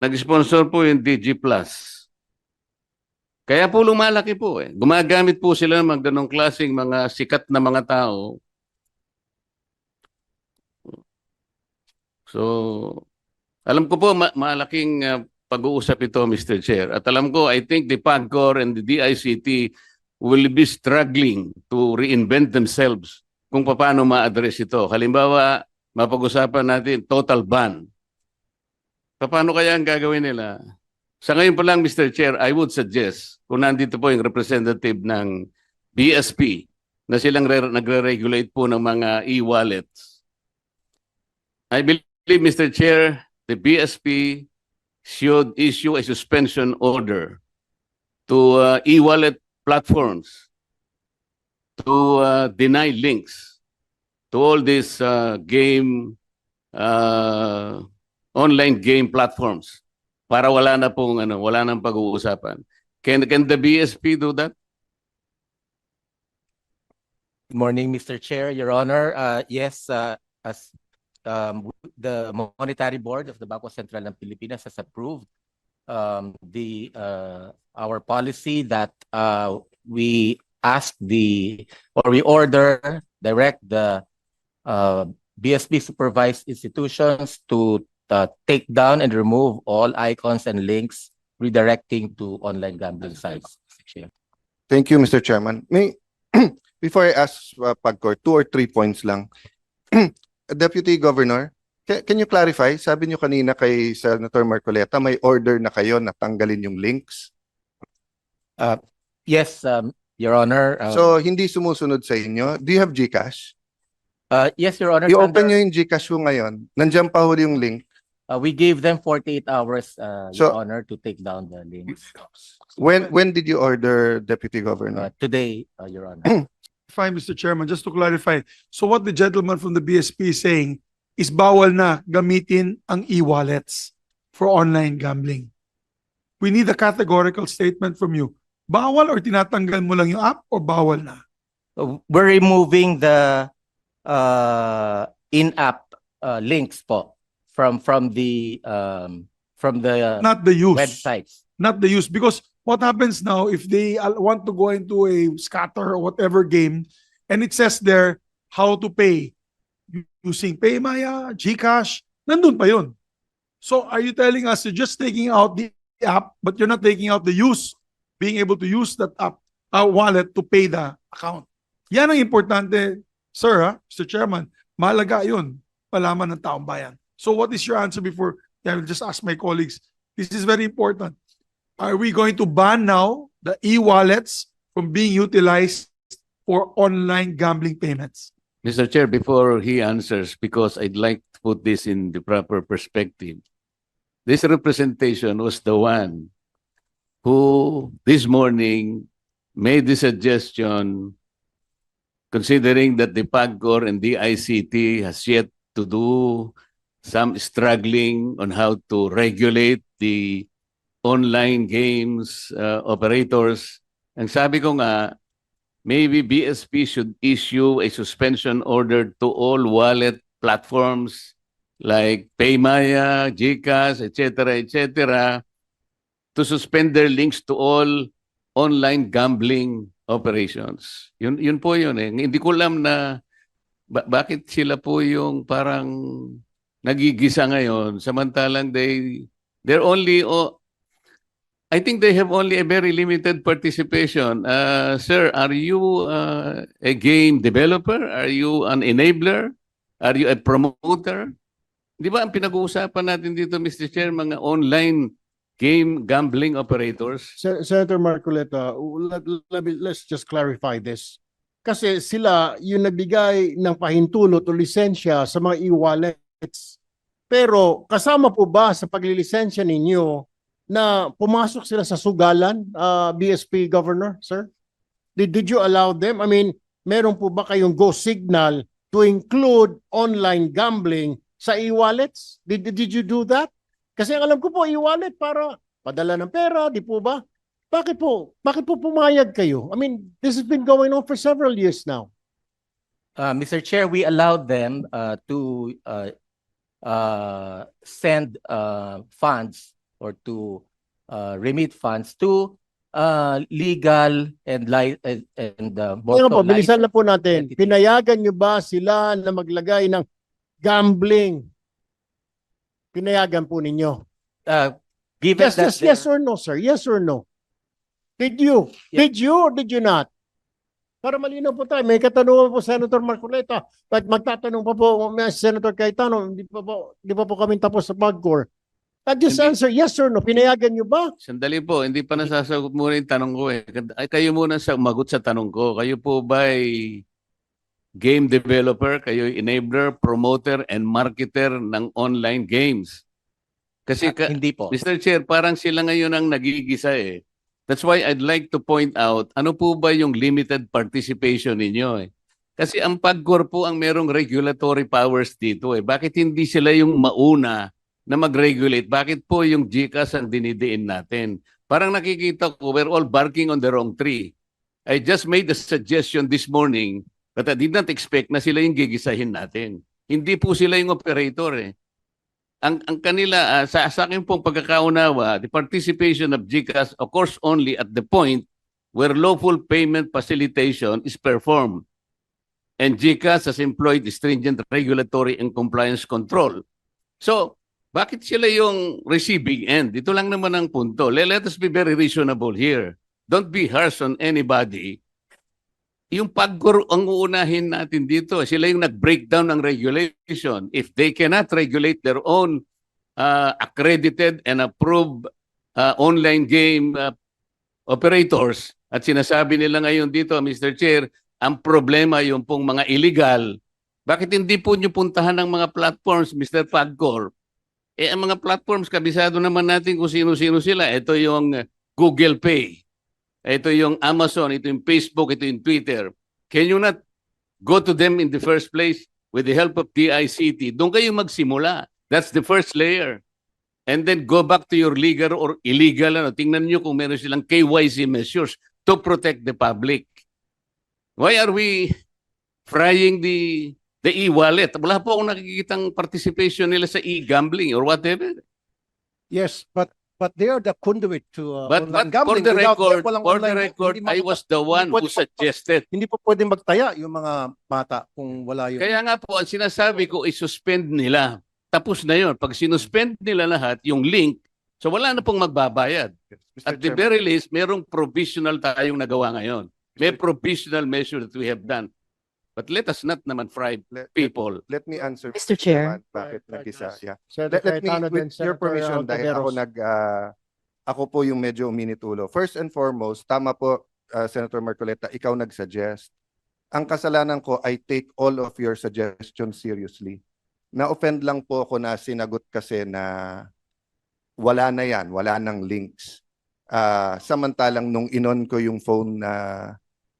nag-sponsor po yung DG Plus. Kaya po lumalaki po eh. Gumagamit po sila ng mga ganong klaseng mga sikat na mga tao. So, alam ko po ma- malaking uh, pag-uusap ito, Mr. Chair. At alam ko, I think the PAGCOR and the DICT will be struggling to reinvent themselves kung paano ma-address ito. Halimbawa, mapag-usapan natin total ban. Paano kaya ang gagawin nila? Sa ngayon pa lang, Mr. Chair, I would suggest, kung nandito po yung representative ng BSP, na silang re- nagre-regulate po ng mga e-wallets. I believe, Mr. Chair, the BSP should issue a suspension order to uh, e-wallet platforms to uh, deny links to all these uh, game uh, online game platforms para wala na pong ano, wala nang pag-uusapan. Can can the BSP do that? Good morning, Mr. Chair, Your Honor. Uh, yes, uh, as um, the Monetary Board of the Bangko Sentral ng Pilipinas has approved um, the uh, our policy that uh, we ask the or we order direct the uh, BSP supervised institutions to uh, take down and remove all icons and links redirecting to online gambling sites. Chair. Thank you, Mr. Chairman. May, before I ask uh, Pagcor, two or three points lang. Deputy Governor, ca- can you clarify? Sabi niyo kanina kay Senator Marcoleta, may order na kayo na tanggalin yung links. Yes, um, Your Honor. uh, So, hindi sumusunod sa inyo. Do you have GCash? uh, yes, Your Honor. I-open under- niyo yung GCash mo ngayon. Nandiyan pa huli yung link. Uh, we gave them 48 hours, uh, So- Your Honor, to take down the links. When when did you order, Deputy Uh, Governor? today, uh, Your Honor. Fine, Mr. Chairman, just to clarify. So what the gentleman from the BSP is saying is bawal na gamitin ang e-wallets for online gambling. We need a categorical statement from you. Bawal or tinatanggal mo lang yung app or bawal na? Uh, We're removing the uh, in-app uh, links po from from the um, from the Not the use. websites. Not the use. Because what happens now if they want to go into a scatter or whatever game and it says there how to pay using Paymaya, GCash, nandun pa yun. So are you telling us you're just taking out the app but you're not taking out the use, being able to use that app, uh, wallet to pay the account? Yan ang importante, sir, ha? Mr. Chairman. Malaga yun. Malaman ng taong bayan. So what is your answer before I will just ask my colleagues? This is very important. Are we going to ban now the e-wallets from being utilized for online gambling payments? Mr. Chair, before he answers, because I'd like to put this in the proper perspective. This representation was the one who this morning made the suggestion considering that the PAGCOR and the ICT has yet to do some struggling on how to regulate the online games uh, operators. Ang sabi ko nga, maybe BSP should issue a suspension order to all wallet platforms like Paymaya, GCash, etc., etc., to suspend their links to all online gambling operations. Yun, yun po yun eh. Hindi ko alam na ba- bakit sila po yung parang nagigisa ngayon samantalang they they're only oh, I think they have only a very limited participation. Uh, sir, are you uh, a game developer? Are you an enabler? Are you a promoter? Di ba ang pinag-uusapan natin dito, Mr. Chair, mga online game gambling operators? Sen- Senator Marcoleta, let, let me, let's just clarify this. Kasi sila yung nagbigay ng pahintulot o lisensya sa mga e-wallets. Pero kasama po ba sa paglilisensya ninyo na pumasok sila sa sugalan, uh, BSP Governor, sir? Did, did you allow them? I mean, meron po ba kayong go signal to include online gambling sa e-wallets? Did, did you do that? Kasi alam ko po, e-wallet para padala ng pera, di po ba? Bakit po? Bakit po pumayag kayo? I mean, this has been going on for several years now. Uh, Mr. Chair, we allowed them uh, to uh, uh, send uh, funds or to uh, remit funds to uh, legal and li- and, uh, Kaya po, bilisan na po natin. entity. Pinayagan nyo ba sila na maglagay ng gambling? Pinayagan po ninyo. uh, given Yes, that yes, yes or no, sir? Yes or no? Did you? Yeah. Did you or did you not? Para malinaw po tayo. May katanungan po Senator Marcoleta. At magtatanong pa po may Senator Cayetano, hindi pa po, hindi pa po kami tapos sa PAGCOR. At just Hindi. answer, yes or no? Pinayagan nyo ba? Sandali po, hindi pa nasasagot muna yung tanong ko eh. Ay, kayo muna sa umagot sa tanong ko. Kayo po ba ay game developer, kayo ay enabler, promoter, and marketer ng online games? Kasi Uh, ka, hindi po. Mr. Chair, parang sila ngayon ang nagigisa eh. That's why I'd like to point out, ano po ba yung limited participation ninyo eh? Kasi ang PAGCOR po ang merong regulatory powers dito eh. Bakit hindi sila yung mauna na mag-regulate? Bakit po yung GCAS ang dinidiin natin? Parang nakikita ko, we're all barking on the wrong tree. I just made a suggestion this morning but I did not expect na sila yung gigisahin natin. Hindi po sila yung operator eh ang ang kanila ah, sa sa akin pong pagkakaunawa, the participation of GCash occurs only at the point where lawful payment facilitation is performed. And GCash has employed stringent regulatory and compliance control. So, bakit sila yung receiving end? Ito lang naman ang punto. Let, let us be very reasonable here. Don't be harsh on anybody. Yung paggur ang uunahin natin dito, sila yung nag-breakdown ng regulation. If they cannot regulate their own uh, accredited and approved uh, online game uh, operators, at sinasabi nila ngayon dito, Mr. Chair, ang problema yung pong mga illegal, bakit hindi po nyo puntahan ng mga platforms, Mr. Pagcor? Eh, ang mga platforms, kabisado naman natin kung sino-sino sila. Ito yung Google Pay. Ito yung Amazon, ito yung Facebook, ito yung Twitter. Can you not go to them in the first place with the help of DICT? Doon kayo magsimula. That's the first layer. And then go back to your legal or illegal. Ano. Tingnan nyo kung meron silang KYC measures to protect the public. Why are we frying the the e-wallet? Wala po akong nakikitang participation nila sa e-gambling or whatever. Yes, but but they are the conduit to uh, But, online but for gambling. the Without record, walang for the online, record, hindi I was the one who pwede suggested. Hindi po pwedeng magtaya yung mga bata kung wala yun. Kaya nga po, ang sinasabi ko, i-suspend nila. Tapos na yun. Pag sinuspend nila lahat, yung link, so wala na pong magbabayad. Mr. At the Chairman, very least, merong provisional tayong nagawa ngayon. May provisional measure that we have done. But let us not naman fry let, let, people. let me answer. Mr. Chair. Bakit Right, right, nag-isa? Yeah. Senator Let, let me, Cayetano, with your Senator permission, dahil ako Ontiveros. nag, ah, ako po yung medyo uminitulo. First and foremost, tama po, ah, Senator Marcoleta, ikaw nag-suggest. Ang kasalanan ko, I take all of your suggestions seriously. Na-offend lang po ako na sinagot kasi na wala na yan, wala nang links. Ah, samantalang nung inon ko yung phone na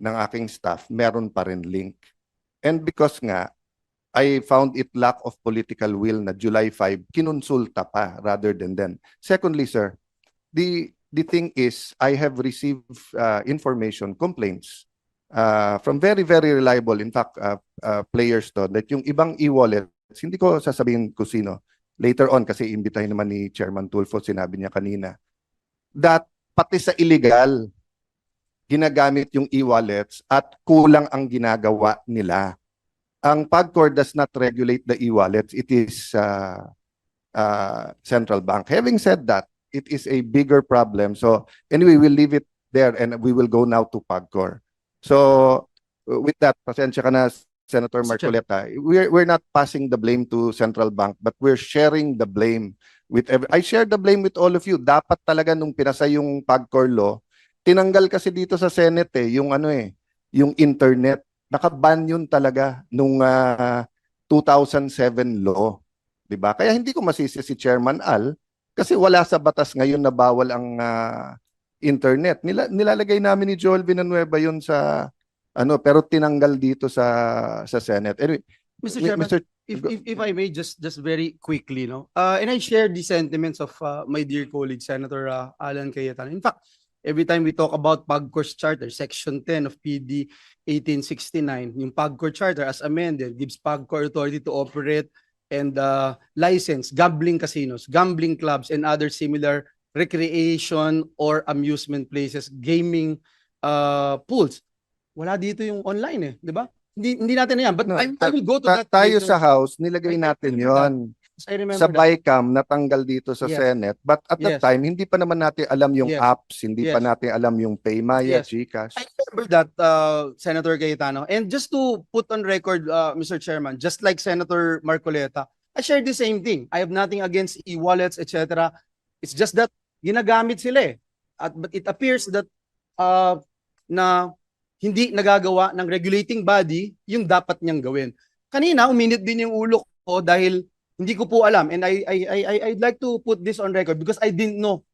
ng aking staff, meron pa rin link. And because nga, I found it lack of political will na July 5 kinonsulta pa rather than then. Secondly, sir, the the thing is I have received uh, information complaints uh, from very very reliable in fact uh, uh, players to that yung ibang e-wallets hindi ko sasabihin kung sino later on kasi imbitahin naman ni Chairman Tulfo sinabi niya kanina that pati sa illegal ginagamit yung e-wallets at kulang ang ginagawa nila ang PAGCOR does not regulate the e-wallets. It is uh, uh, central bank. Having said that, it is a bigger problem. So anyway, we'll leave it there and we will go now to PAGCOR. So with that, pasensya ka na, Senator. Marcoleta. We're, we're not passing the blame to central bank, but we're sharing the blame with every, I share the blame with all of you. Dapat talaga nung pinasa yung PAGCOR law, tinanggal kasi dito sa Senate eh, yung ano eh, yung internet nakaban yun talaga nung ah, 2007 law. 'Di ba? Kaya hindi ko masisi si Chairman Al kasi wala sa batas ngayon na bawal ang ah, internet. Nila, nilalagay namin ni Joel Villanueva yun sa ano pero tinanggal dito sa sa Senate. Anyway, Mr. Chairman, Mr. if, if, if I may just just very quickly, no, uh, and I share the sentiments of uh, my dear colleague Senator uh, Alan Cayetano. In fact, every time we talk about PAGCOR's charter, Section 10 of PD 1869, yung PAGCOR charter as amended gives PAGCOR authority to operate and uh, licensed gambling casinos, gambling clubs, and other similar recreation or amusement places, gaming uh, pools. Wala dito yung online eh, di ba? Hindi, hindi natin na yan. But No, I, I will go to Ta- that tayo later. sa House, nilagay natin yon I remember Sa that. BICAM, natanggal dito sa Yes. Senate. But at that Yes. time, hindi pa naman natin alam yung Yes. apps, hindi pa Yes. natin alam yung Paymaya, Yes. GCash. I remember that, uh, Senator Cayetano. And just to put on record, uh, Mr. Chairman, just like Senator Marcoleta, I share the same thing. I have nothing against e-wallets, etc. It's just that ginagamit sila eh. At, but it appears that uh, na hindi nagagawa ng regulating body yung dapat niyang gawin. Kanina, uminit din yung ulo ko dahil hindi ko po alam. And I, I, I, I'd like to put this on record because I didn't know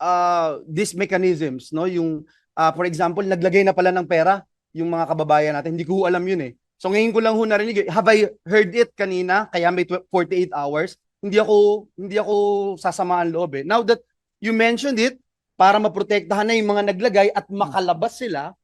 uh, these mechanisms, no? Yung Ah, for example, naglagay na pala ng pera yung mga kababayan natin. Hindi ko alam yun eh. So ngayon ko lang ho narinig. eh. Have I heard it kanina? Kaya may tw- 48 hours. Hindi ako hindi ako sasamaan loob eh. Now that you mentioned it, para maprotektahan na yung mga naglagay at makalabas sila,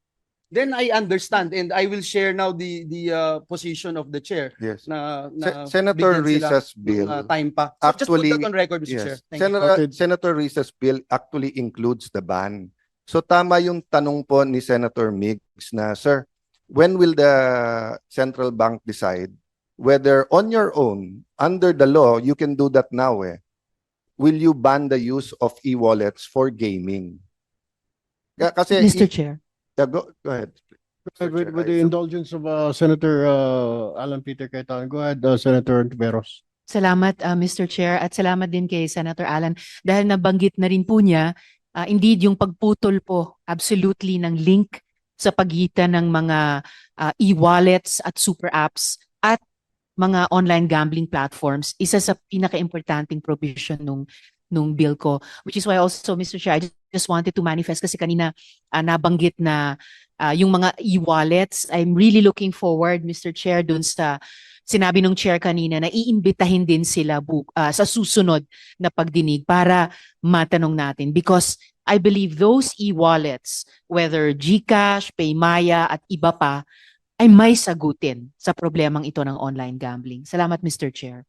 then I understand and I will share now the the uh, position of the chair Yes. na, Se- na Senator bigyan sila Risa's bill. uh, time pa. So Actually, just put that on record, Mr. Chair. Yes. Thank you. Senator, Okay. Senator Risa's bill actually includes the ban. So tama yung tanong po ni Senator Miggs na, Sir, when will the central bank decide whether on your own, under the law, you can do that now eh, will you ban the use of e-wallets for gaming? Ka- Kasi, Mr. Chair. Yeah, go, go ahead. Mr. With, Chair, with the I- indulgence of uh, Senator uh, Alan Peter Cayetano, go ahead, uh, Senator Tiveros. Salamat, uh, Mr. Chair, at salamat din kay Senator Alan dahil nabanggit na rin po niya, uh, indeed, yung pagputol po absolutely ng link sa pagitan ng mga uh, e-wallets at super apps at mga online gambling platforms, isa sa pinaka-importanting provision nung nung bill ko. Which is why also, Mr. Chair, I just wanted to manifest kasi kanina uh, nabanggit na uh, yung mga e-wallets. I'm really looking forward, Mr. Chair, dun sa sinabi nung chair kanina na iimbitahin din sila bu- ah, sa susunod na pagdinig para matanong natin because I believe those e-wallets, whether GCash, Paymaya at iba pa, ay may sagutin sa problemang ito ng online gambling. Salamat Mr. Chair.